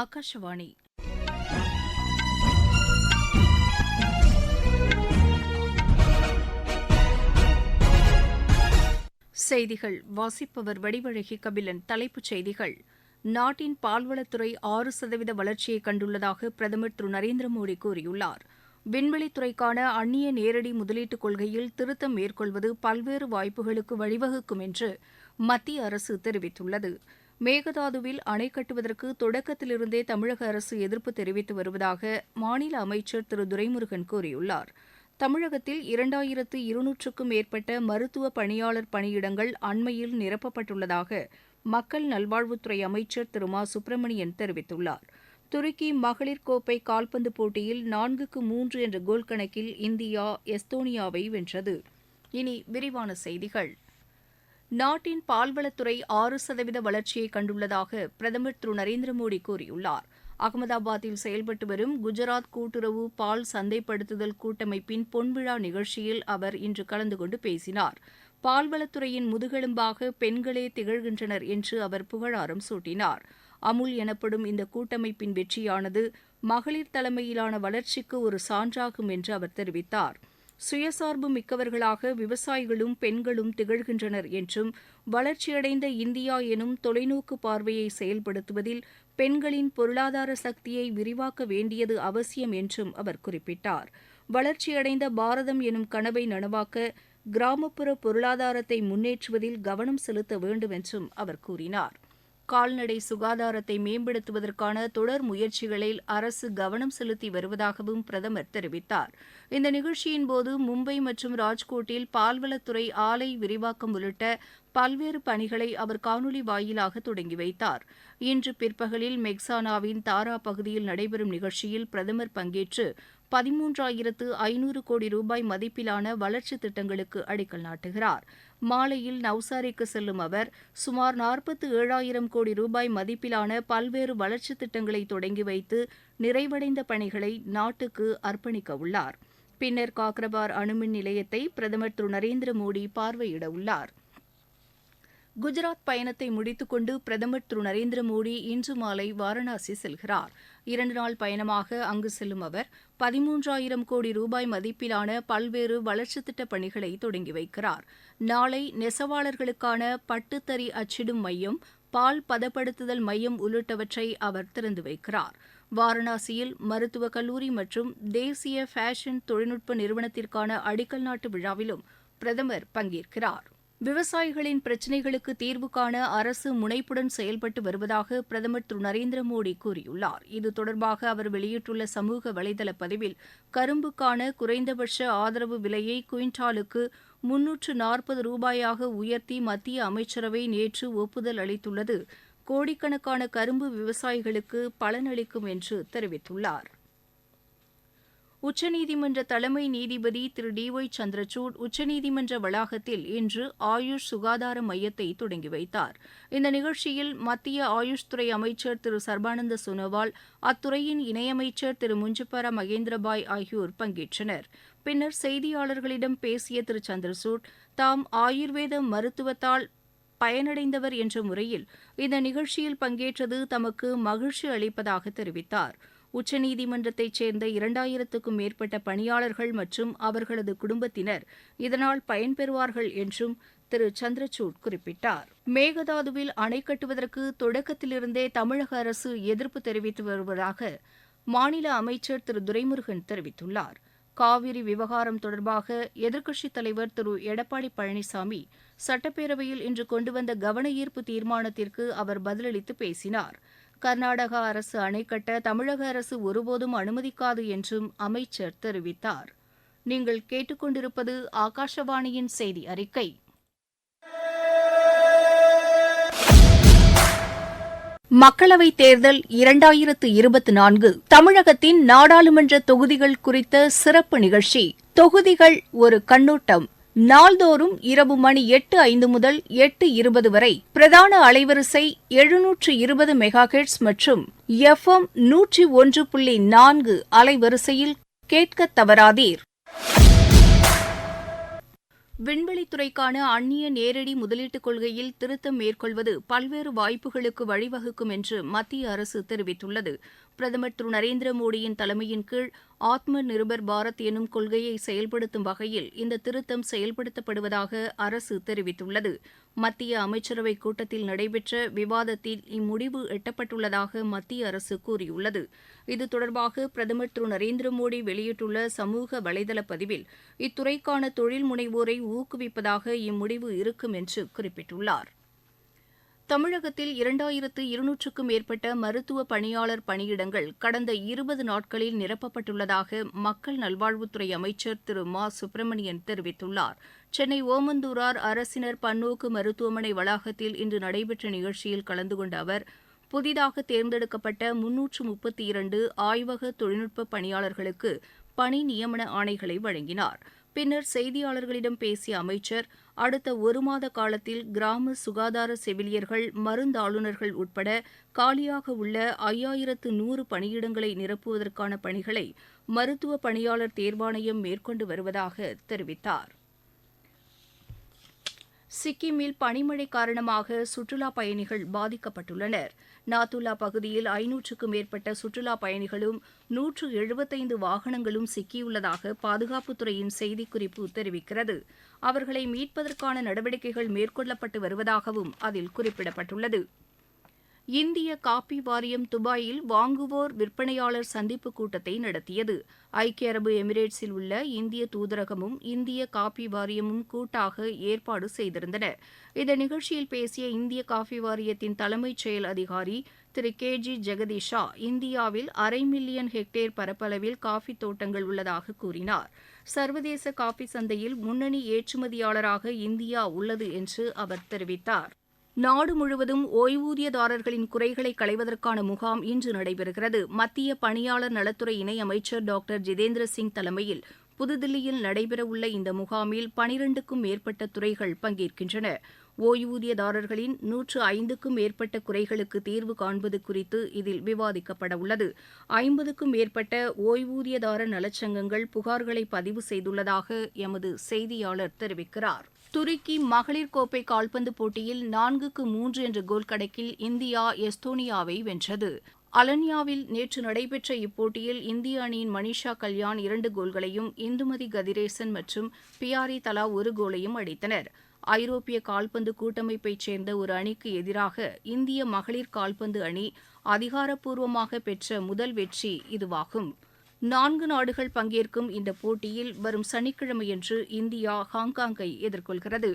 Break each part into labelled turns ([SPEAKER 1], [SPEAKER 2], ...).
[SPEAKER 1] ஆகாஷவாணி செய்திகள் வாசிப்பவர் வடிவழகி கபிலன் தலைப்புச் செய்திகள் நாட்டின் பால்வளத்துறை ஆறு சதவீத வளர்ச்சியை கண்டுள்ளதாக பிரதமர் திரு நரேந்திர மோடி கூறியுள்ளார் விண்வெளித்துறைக்கான அந்நிய நேரடி முதலீட்டுக் கொள்கையில் திருத்தம் மேற்கொள்வது பல்வேறு வாய்ப்புகளுக்கு வழிவகுக்கும் என்று மத்திய அரசு தெரிவித்துள்ளது மேகதாதுவில் அணை கட்டுவதற்கு தொடக்கத்திலிருந்தே தமிழக அரசு எதிர்ப்பு தெரிவித்து வருவதாக மாநில அமைச்சர் திரு துரைமுருகன் கூறியுள்ளார் தமிழகத்தில் இரண்டாயிரத்து இருநூற்றுக்கும் மேற்பட்ட மருத்துவ பணியாளர் பணியிடங்கள் அண்மையில் நிரப்பப்பட்டுள்ளதாக மக்கள் நல்வாழ்வுத்துறை அமைச்சர் திரு மா சுப்பிரமணியன் தெரிவித்துள்ளார் துருக்கி மகளிர் கோப்பை கால்பந்து போட்டியில் நான்குக்கு மூன்று என்ற கோல் கணக்கில் இந்தியா எஸ்தோனியாவை வென்றது இனி விரிவான செய்திகள் நாட்டின் பால்வளத்துறை ஆறு சதவீத வளர்ச்சியை கண்டுள்ளதாக பிரதமர் திரு நரேந்திர மோடி கூறியுள்ளார் அகமதாபாத்தில் செயல்பட்டு வரும் குஜராத் கூட்டுறவு பால் சந்தைப்படுத்துதல் கூட்டமைப்பின் பொன்விழா நிகழ்ச்சியில் அவர் இன்று கலந்து கொண்டு பேசினார் பால்வளத்துறையின் முதுகெலும்பாக பெண்களே திகழ்கின்றனர் என்று அவர் புகழாரம் சூட்டினார் அமுல் எனப்படும் இந்த கூட்டமைப்பின் வெற்றியானது மகளிர் தலைமையிலான வளர்ச்சிக்கு ஒரு சான்றாகும் என்று அவர் தெரிவித்தாா் சுயசார்பு மிக்கவர்களாக விவசாயிகளும் பெண்களும் திகழ்கின்றனர் என்றும் வளர்ச்சியடைந்த இந்தியா எனும் தொலைநோக்கு பார்வையை செயல்படுத்துவதில் பெண்களின் பொருளாதார சக்தியை விரிவாக்க வேண்டியது அவசியம் என்றும் அவர் குறிப்பிட்டார் வளர்ச்சியடைந்த பாரதம் எனும் கனவை நனவாக்க கிராமப்புற பொருளாதாரத்தை முன்னேற்றுவதில் கவனம் செலுத்த வேண்டும் என்றும் அவர் கூறினாா் கால்நடை சுகாதாரத்தை மேம்படுத்துவதற்கான தொடர் முயற்சிகளில் அரசு கவனம் செலுத்தி வருவதாகவும் பிரதமர் தெரிவித்தார் இந்த நிகழ்ச்சியின் போது மும்பை மற்றும் ராஜ்கோட்டில் பால்வளத்துறை ஆலை விரிவாக்கம் உள்ளிட்ட பல்வேறு பணிகளை அவர் காணொலி வாயிலாக தொடங்கி வைத்தார் இன்று பிற்பகலில் மெக்சானாவின் தாரா பகுதியில் நடைபெறும் நிகழ்ச்சியில் பிரதமர் பங்கேற்று பதிமூன்றாயிரத்து ஐநூறு கோடி ரூபாய் மதிப்பிலான வளர்ச்சித் திட்டங்களுக்கு அடிக்கல் நாட்டுகிறார் மாலையில் நவ்சாரிக்கு செல்லும் அவர் சுமார் நாற்பத்து ஏழாயிரம் கோடி ரூபாய் மதிப்பிலான பல்வேறு வளர்ச்சித் திட்டங்களை தொடங்கி வைத்து நிறைவடைந்த பணிகளை நாட்டுக்கு அர்ப்பணிக்க உள்ளார் பின்னர் காக்ரபார் அணுமின் நிலையத்தை பிரதமர் திரு நரேந்திர மோடி பார்வையிட உள்ளாா் குஜராத் பயணத்தை முடித்துக்கொண்டு பிரதமர் திரு நரேந்திர மோடி இன்று மாலை வாரணாசி செல்கிறார் இரண்டு நாள் பயணமாக அங்கு செல்லும் அவர் பதிமூன்றாயிரம் கோடி ரூபாய் மதிப்பிலான பல்வேறு வளர்ச்சித் திட்டப் பணிகளை தொடங்கி வைக்கிறார் நாளை நெசவாளர்களுக்கான பட்டுத்தறி அச்சிடும் மையம் பால் பதப்படுத்துதல் மையம் உள்ளிட்டவற்றை அவர் திறந்து வைக்கிறார் வாரணாசியில் மருத்துவக் கல்லூரி மற்றும் தேசிய ஃபேஷன் தொழில்நுட்ப நிறுவனத்திற்கான அடிக்கல் நாட்டு விழாவிலும் பிரதமர் பங்கேற்கிறாா் விவசாயிகளின் பிரச்சினைகளுக்கு தீர்வுகாண அரசு முனைப்புடன் செயல்பட்டு வருவதாக பிரதமர் திரு நரேந்திர மோடி கூறியுள்ளார் இது தொடர்பாக அவர் வெளியிட்டுள்ள சமூக வலைதள பதிவில் கரும்புக்கான குறைந்தபட்ச ஆதரவு விலையை குயின்டாலுக்கு முன்னூற்று நாற்பது ரூபாயாக உயர்த்தி மத்திய அமைச்சரவை நேற்று ஒப்புதல் அளித்துள்ளது கோடிக்கணக்கான கரும்பு விவசாயிகளுக்கு பலனளிக்கும் என்று தெரிவித்துள்ளாா் உச்சநீதிமன்ற தலைமை நீதிபதி திரு டி ஒய் சந்திரசூட் உச்சநீதிமன்ற வளாகத்தில் இன்று ஆயுஷ் சுகாதார மையத்தை தொடங்கி வைத்தார் இந்த நிகழ்ச்சியில் மத்திய ஆயுஷ் துறை அமைச்சர் திரு சர்பானந்த சோனோவால் அத்துறையின் இணையமைச்சர் திரு முஞ்சுபர மகேந்திரபாய் ஆகியோர் பங்கேற்றனர் பின்னர் செய்தியாளர்களிடம் பேசிய திரு சந்திரசூட் தாம் ஆயுர்வேத மருத்துவத்தால் பயனடைந்தவர் என்ற முறையில் இந்த நிகழ்ச்சியில் பங்கேற்றது தமக்கு மகிழ்ச்சி அளிப்பதாக தெரிவித்தாா் உச்சநீதிமன்றத்தைச் சேர்ந்த இரண்டாயிரத்துக்கும் மேற்பட்ட பணியாளர்கள் மற்றும் அவர்களது குடும்பத்தினர் இதனால் பயன்பெறுவார்கள் என்றும் திரு சந்திரசூட் குறிப்பிட்டார் மேகதாதுவில் அணை கட்டுவதற்கு தொடக்கத்திலிருந்தே தமிழக அரசு எதிர்ப்பு தெரிவித்து வருவதாக மாநில அமைச்சர் திரு துரைமுருகன் தெரிவித்துள்ளார் காவிரி விவகாரம் தொடர்பாக எதிர்க்கட்சித் தலைவர் திரு எடப்பாடி பழனிசாமி சட்டப்பேரவையில் இன்று கொண்டு கவன ஈர்ப்பு தீர்மானத்திற்கு அவர் பதிலளித்து பேசினாா் கர்நாடகா அரசு அணை கட்ட தமிழக அரசு ஒருபோதும் அனுமதிக்காது என்றும் அமைச்சர் தெரிவித்தார் நீங்கள் கேட்டுக்கொண்டிருப்பது ஆகாஷவாணியின் செய்தி அறிக்கை
[SPEAKER 2] மக்களவைத் தேர்தல் இரண்டாயிரத்து இருபத்தி நான்கு தமிழகத்தின் நாடாளுமன்ற தொகுதிகள் குறித்த சிறப்பு நிகழ்ச்சி தொகுதிகள் ஒரு கண்ணோட்டம் நாள்தோறும் இரவு மணி எட்டு ஐந்து முதல் எட்டு இருபது வரை பிரதான அலைவரிசை எழுநூற்று இருபது மெகாஹெட்ஸ் மற்றும் எஃப் எம் நூற்றி ஒன்று புள்ளி நான்கு அலைவரிசையில் கேட்க தவறாதீர்
[SPEAKER 1] விண்வெளித்துறைக்கான அந்நிய நேரடி முதலீட்டுக் கொள்கையில் திருத்தம் மேற்கொள்வது பல்வேறு வாய்ப்புகளுக்கு வழிவகுக்கும் என்று மத்திய அரசு தெரிவித்துள்ளது பிரதமர் திரு நரேந்திர மோடியின் தலைமையின் கீழ் ஆத்ம நிர்பர் பாரத் எனும் கொள்கையை செயல்படுத்தும் வகையில் இந்த திருத்தம் செயல்படுத்தப்படுவதாக அரசு தெரிவித்துள்ளது மத்திய அமைச்சரவை கூட்டத்தில் நடைபெற்ற விவாதத்தில் இம்முடிவு எட்டப்பட்டுள்ளதாக மத்திய அரசு கூறியுள்ளது இது தொடர்பாக பிரதமர் திரு நரேந்திர மோடி வெளியிட்டுள்ள சமூக வலைதள பதிவில் இத்துறைக்கான தொழில் முனைவோரை ஊக்குவிப்பதாக இம்முடிவு இருக்கும் என்று குறிப்பிட்டுள்ளாா் தமிழகத்தில் இரண்டாயிரத்து இருநூற்றுக்கும் மேற்பட்ட மருத்துவ பணியாளர் பணியிடங்கள் கடந்த இருபது நாட்களில் நிரப்பப்பட்டுள்ளதாக மக்கள் நல்வாழ்வுத்துறை அமைச்சர் திரு மா சுப்பிரமணியன் தெரிவித்துள்ளார் சென்னை ஓமந்தூரார் அரசினர் பன்னோக்கு மருத்துவமனை வளாகத்தில் இன்று நடைபெற்ற நிகழ்ச்சியில் கலந்து கொண்ட அவர் புதிதாக தேர்ந்தெடுக்கப்பட்ட முன்னூற்று முப்பத்தி இரண்டு ஆய்வக தொழில்நுட்ப பணியாளர்களுக்கு பணி நியமன ஆணைகளை வழங்கினாா் பின்னர் செய்தியாளர்களிடம் பேசிய அமைச்சர் அடுத்த ஒரு மாத காலத்தில் கிராம சுகாதார செவிலியர்கள் மருந்தாளுநர்கள் உட்பட காலியாக உள்ள ஐயாயிரத்து நூறு பணியிடங்களை நிரப்புவதற்கான பணிகளை மருத்துவ பணியாளர் தேர்வாணையம் மேற்கொண்டு வருவதாக தெரிவித்தாா் சிக்கிமில் பனிமழை காரணமாக சுற்றுலாப் பயணிகள் பாதிக்கப்பட்டுள்ளனர் நாத்துல்லா பகுதியில் ஐநூற்றுக்கும் மேற்பட்ட சுற்றுலாப் பயணிகளும் நூற்று எழுபத்தைந்து வாகனங்களும் சிக்கியுள்ளதாக பாதுகாப்புத்துறையின் செய்திக்குறிப்பு தெரிவிக்கிறது அவர்களை மீட்பதற்கான நடவடிக்கைகள் மேற்கொள்ளப்பட்டு வருவதாகவும் அதில் குறிப்பிடப்பட்டுள்ளது இந்திய காபி வாரியம் துபாயில் வாங்குவோர் விற்பனையாளர் சந்திப்பு கூட்டத்தை நடத்தியது ஐக்கிய அரபு எமிரேட்ஸில் உள்ள இந்திய தூதரகமும் இந்திய காபி வாரியமும் கூட்டாக ஏற்பாடு செய்திருந்தன இந்த நிகழ்ச்சியில் பேசிய இந்திய காபி வாரியத்தின் தலைமைச் செயல் அதிகாரி திரு கே ஜி ஜெகதீஷா இந்தியாவில் அரை மில்லியன் ஹெக்டேர் பரப்பளவில் காபி தோட்டங்கள் உள்ளதாக கூறினார் சர்வதேச காபி சந்தையில் முன்னணி ஏற்றுமதியாளராக இந்தியா உள்ளது என்று அவர் தெரிவித்தார் நாடு முழுவதும் ஒய்வூதியதாரர்களின் குறைகளை களைவதற்கான முகாம் இன்று நடைபெறுகிறது மத்திய பணியாளர் நலத்துறை இணையமைச்சர் டாக்டர் ஜிதேந்திர சிங் தலைமையில் புதுதில்லியில் நடைபெறவுள்ள இந்த முகாமில் பனிரெண்டுக்கும் மேற்பட்ட துறைகள் பங்கேற்கின்றன ஒய்வூதியதாரர்களின் நூற்று ஐந்துக்கும் மேற்பட்ட குறைகளுக்கு தீர்வு காண்பது குறித்து இதில் விவாதிக்கப்படவுள்ளது ஐம்பதுக்கும் மேற்பட்ட ஒய்வூதியதார நலச்சங்கங்கள் புகார்களை பதிவு செய்துள்ளதாக எமது செய்தியாளர் தெரிவிக்கிறார் துருக்கி மகளிர் கோப்பை கால்பந்து போட்டியில் நான்குக்கு மூன்று என்ற கோல் கணக்கில் இந்தியா எஸ்தோனியாவை வென்றது அலன்யாவில் நேற்று நடைபெற்ற இப்போட்டியில் இந்திய அணியின் மனிஷா கல்யாண் இரண்டு கோல்களையும் இந்துமதி கதிரேசன் மற்றும் பியாரி தலா ஒரு கோலையும் அடித்தனா் ஐரோப்பிய கால்பந்து கூட்டமைப்பைச் சேர்ந்த ஒரு அணிக்கு எதிராக இந்திய மகளிர் கால்பந்து அணி அதிகாரப்பூர்வமாக பெற்ற முதல் வெற்றி இதுவாகும் நான்கு நாடுகள் பங்கேற்கும் இந்த போட்டியில் வரும் சனிக்கிழமையன்று இந்தியா ஹாங்காங்கை எதிர்கொள்கிறது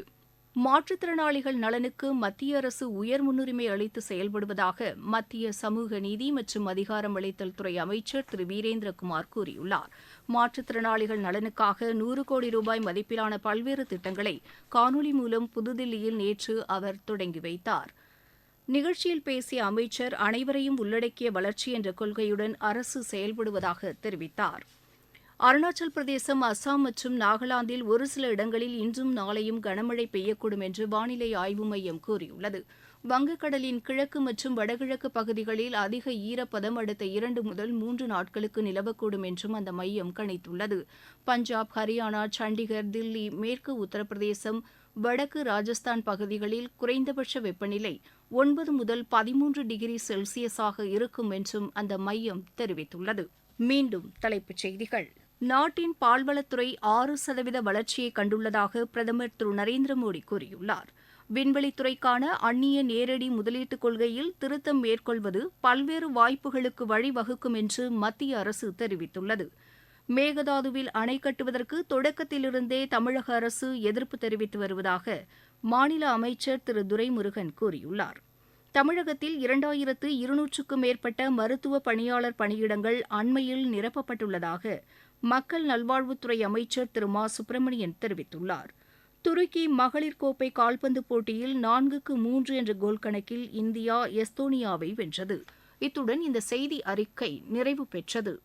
[SPEAKER 1] மாற்றுத்திறனாளிகள் நலனுக்கு மத்திய அரசு உயர் முன்னுரிமை அளித்து செயல்படுவதாக மத்திய சமூக நீதி மற்றும் அதிகாரம் அளித்தல் துறை அமைச்சர் திரு வீரேந்திரகுமார் கூறியுள்ளாா் மாற்றுத்திறனாளிகள் நலனுக்காக நூறு கோடி ரூபாய் மதிப்பிலான பல்வேறு திட்டங்களை காணொலி மூலம் புதுதில்லியில் நேற்று அவர் தொடங்கி வைத்தார் நிகழ்ச்சியில் பேசிய அமைச்சர் அனைவரையும் உள்ளடக்கிய வளர்ச்சி என்ற கொள்கையுடன் அரசு செயல்படுவதாக தெரிவித்தாா் அருணாச்சல் பிரதேசம் அஸ்ஸாம் மற்றும் நாகாலாந்தில் ஒரு சில இடங்களில் இன்றும் நாளையும் கனமழை பெய்யக்கூடும் என்று வானிலை ஆய்வு மையம் கூறியுள்ளது வங்கக்கடலின் கிழக்கு மற்றும் வடகிழக்கு பகுதிகளில் அதிக ஈரப்பதம் அடுத்த இரண்டு முதல் மூன்று நாட்களுக்கு நிலவக்கூடும் என்றும் அந்த மையம் கணித்துள்ளது பஞ்சாப் ஹரியானா சண்டிகர் தில்லி மேற்கு உத்தரப்பிரதேசம் வடக்கு ராஜஸ்தான் பகுதிகளில் குறைந்தபட்ச வெப்பநிலை ஒன்பது முதல் பதிமூன்று டிகிரி செல்சியஸாக இருக்கும் என்றும் அந்த மையம் தெரிவித்துள்ளது மீண்டும் தலைப்புச் செய்திகள் நாட்டின் பால்வளத்துறை ஆறு சதவீத வளர்ச்சியை கண்டுள்ளதாக பிரதமர் திரு நரேந்திர மோடி கூறியுள்ளார் விண்வெளித்துறைக்கான அந்நிய நேரடி முதலீட்டுக் கொள்கையில் திருத்தம் மேற்கொள்வது பல்வேறு வாய்ப்புகளுக்கு வழிவகுக்கும் என்று மத்திய அரசு தெரிவித்துள்ளது மேகதாதுவில் அணை கட்டுவதற்கு தொடக்கத்திலிருந்தே தமிழக அரசு எதிர்ப்பு தெரிவித்து வருவதாக மாநில அமைச்சர் திரு துரைமுருகன் கூறியுள்ளார் தமிழகத்தில் இரண்டாயிரத்து இருநூற்றுக்கும் மேற்பட்ட மருத்துவ பணியாளர் பணியிடங்கள் அண்மையில் நிரப்பப்பட்டுள்ளதாக மக்கள் நல்வாழ்வுத்துறை அமைச்சர் திரு மா சுப்பிரமணியன் தெரிவித்துள்ளார் துருக்கி மகளிர் கோப்பை கால்பந்து போட்டியில் நான்குக்கு மூன்று என்ற கோல் கணக்கில் இந்தியா எஸ்தோனியாவை வென்றது இத்துடன் இந்த செய்தி அறிக்கை நிறைவு பெற்றது